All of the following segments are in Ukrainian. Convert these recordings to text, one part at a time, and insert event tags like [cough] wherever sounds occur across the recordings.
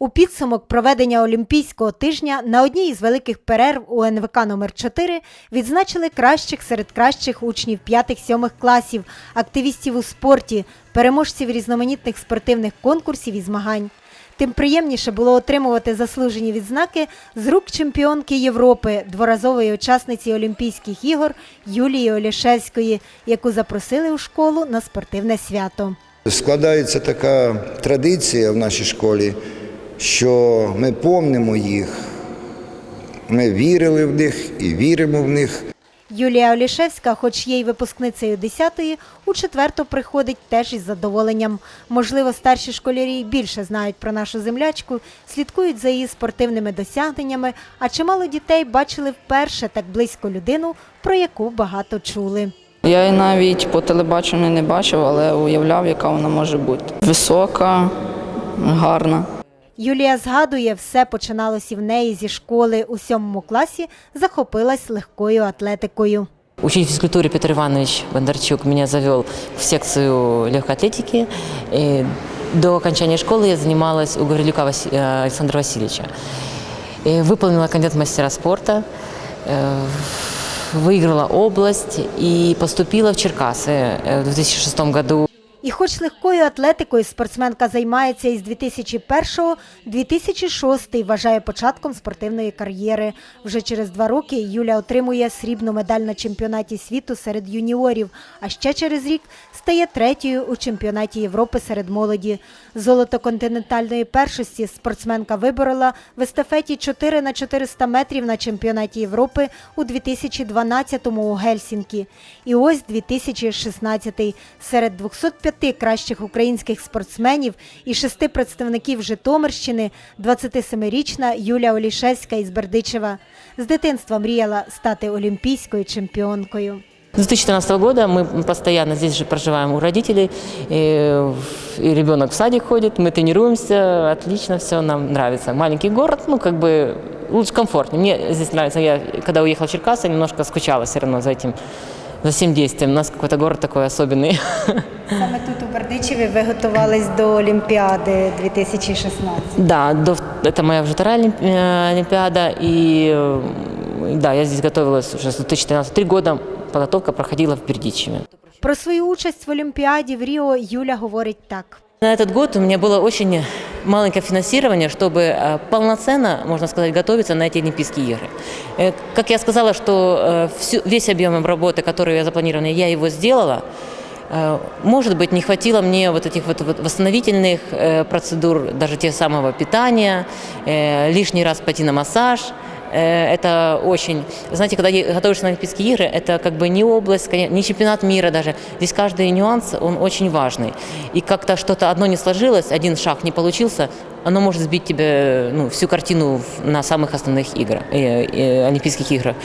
У підсумок проведення Олімпійського тижня на одній із великих перерв у НВК номер 4 відзначили кращих серед кращих учнів 5-7 класів, активістів у спорті, переможців різноманітних спортивних конкурсів і змагань. Тим приємніше було отримувати заслужені відзнаки з рук чемпіонки Європи, дворазової учасниці Олімпійських ігор Юлії Олішевської, яку запросили у школу на спортивне свято. Складається така традиція в нашій школі, що ми помнимо їх, ми вірили в них і віримо в них. Юлія Олішевська, хоч є й випускницею 10-ї, у четверту приходить теж із задоволенням. Можливо, старші школярі більше знають про нашу землячку, слідкують за її спортивними досягненнями, а чимало дітей бачили вперше так близько людину, про яку багато чули. Я її навіть по телебаченню не бачив, але уявляв, яка вона може бути. Висока, гарна. Юлія згадує, все починалося в неї зі школи у сьомому класі, захопилась легкою атлетикою. Учитель физкультуры Петр Иванович Бондарчук меня завел в секцию легкой атлетики. И до окончания школы я занималась у Гаврилюка Вас- э, Александра Васильевича. И выполнила кандидат в мастера спорта, э, выиграла область и поступила в Черкасы э, в 2006 году. І хоч легкою атлетикою спортсменка займається із 2001-го 2006, вважає початком спортивної кар'єри. Вже через два роки Юля отримує срібну медаль на чемпіонаті світу серед юніорів, а ще через рік стає третьою у чемпіонаті Європи серед молоді. Золото континентальної першості спортсменка виборола в естафеті 4 на 400 метрів на чемпіонаті Європи у 2012-му у Гельсінкі. І ось 2016 серед 205 кращих українських спортсменів і шести представників Житомирщини 27-річна Юля Олішевська із Бердичева. З дитинства мріяла стати олімпійською чемпіонкою. С 2014 года мы постоянно здесь же проживаем у родителей, и, и ребенок в садик ходит, мы тренируемся, отлично все, нам нравится. Маленький город, ну как бы лучше комфортнее. Мне здесь нравится, я когда уехала в Черкассы, немножко скучала все равно за этим, за всем действием. У нас какой-то город такой особенный. [laughs] Саме тут у Бердичеві ви готувались до Олімпіади 2016. Да, до, это моя уже вторая олимп- э, Олимпиада, и э, да, я здесь готовилась уже с 2013. Три года подготовка проходила в Бердичеве. Про свою участь в Олімпіаді в Ріо Юля говорить так. На этот год у меня было очень маленькое финансирование, чтобы э, полноценно, можно сказать, готовиться на эти Олимпийские игры. Э, Как я сказала, что э, всю- весь объем работы, который я запланировала, я его сделала. Э, Может быть, не хватило мне вот этих вот вот восстановительных э, процедур, даже тех самого питания, э, лишний раз пойти на массаж. Э, Это очень, знаете, когда е- готовишься на Олимпийские игры, это как бы не область, коне- не чемпионат мира даже. Здесь каждый нюанс, он очень важный. И как-то что-то одно не сложилось, один шаг не получился, оно может сбить тебе ну, всю картину на самых основных играх, э, э, Олимпийских играх.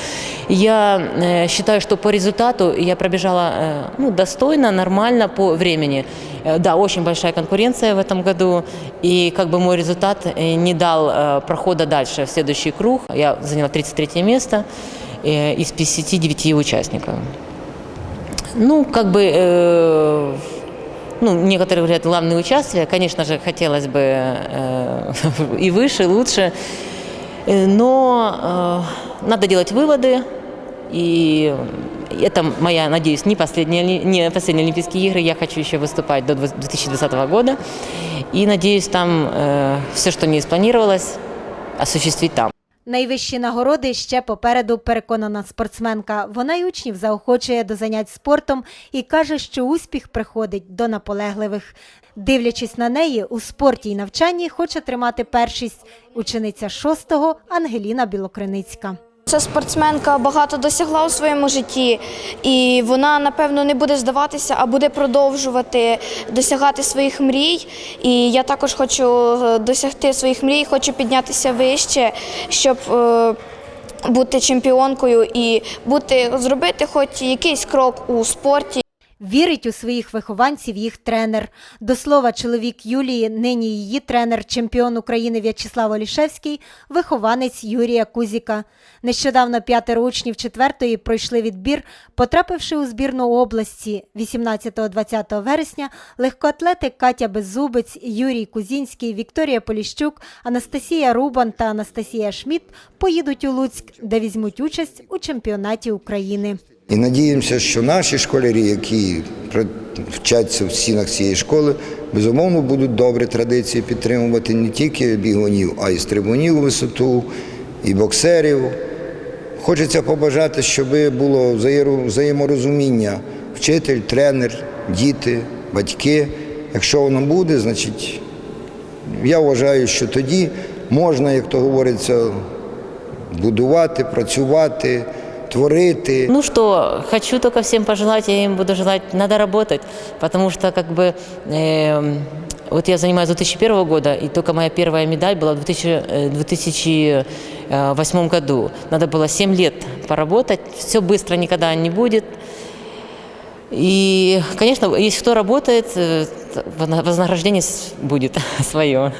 Я э, считаю, что по результату я пробежала э, ну, достойно, нормально по времени. Э, Да, очень большая конкуренция в этом году, и как бы мой результат э, не дал э, прохода дальше в следующий круг. Я заняла 33 место э, из 59 участников. Ну, как бы, э, ну, некоторые говорят, главные участия. Конечно же, хотелось бы э, [laughs] и выше, лучше. Э, Но э, надо делать выводы. И это моя, надеюсь, не последние, не последние Олимпийские игры. Я хочу еще выступать до 2020 года. И надеюсь, там все, что не спланировалось, осуществить там. Найвищі нагороди ще попереду переконана спортсменка. Вона й учнів заохочує до занять спортом і каже, що успіх приходить до наполегливих. Дивлячись на неї, у спорті й навчанні хоче тримати першість учениця шостого Ангеліна Білокриницька. Ця спортсменка багато досягла у своєму житті, і вона, напевно, не буде здаватися, а буде продовжувати досягати своїх мрій. І я також хочу е, досягти своїх мрій, хочу піднятися вище, щоб е, бути чемпіонкою і бути, зробити хоч якийсь крок у спорті. Вірить у своїх вихованців їх тренер. До слова, чоловік Юлії, нині її тренер, чемпіон України В'ячеслав Олішевський, вихованець Юрія Кузіка. Нещодавно п'ятеро учнів четвертої пройшли відбір, потрапивши у збірну області. 18-20 вересня легкоатлети Катя Беззубець, Юрій Кузінський, Вікторія Поліщук, Анастасія Рубан та Анастасія Шміт поїдуть у Луцьк, де візьмуть участь у чемпіонаті України. І надіємося, що наші школярі, які вчаться в стінах цієї школи, безумовно будуть добрі традиції підтримувати не тільки бігунів, а й стрибунів у висоту, і боксерів. Хочеться побажати, щоб було взаєморозуміння вчитель, тренер, діти, батьки. Якщо воно буде, значить я вважаю, що тоді можна, як то говориться, будувати, працювати, творити. Ну что, хочу только всем пожелать, я им буду желать, надо работать, потому что как бы эм, вот я занимаюсь с 2001 года, и только моя первая медаль была в 2000, э, 2008 году. Надо было 7 лет поработать, все быстро никогда не будет. И, конечно, если кто работает, э, вознаграждение будет [laughs] свое.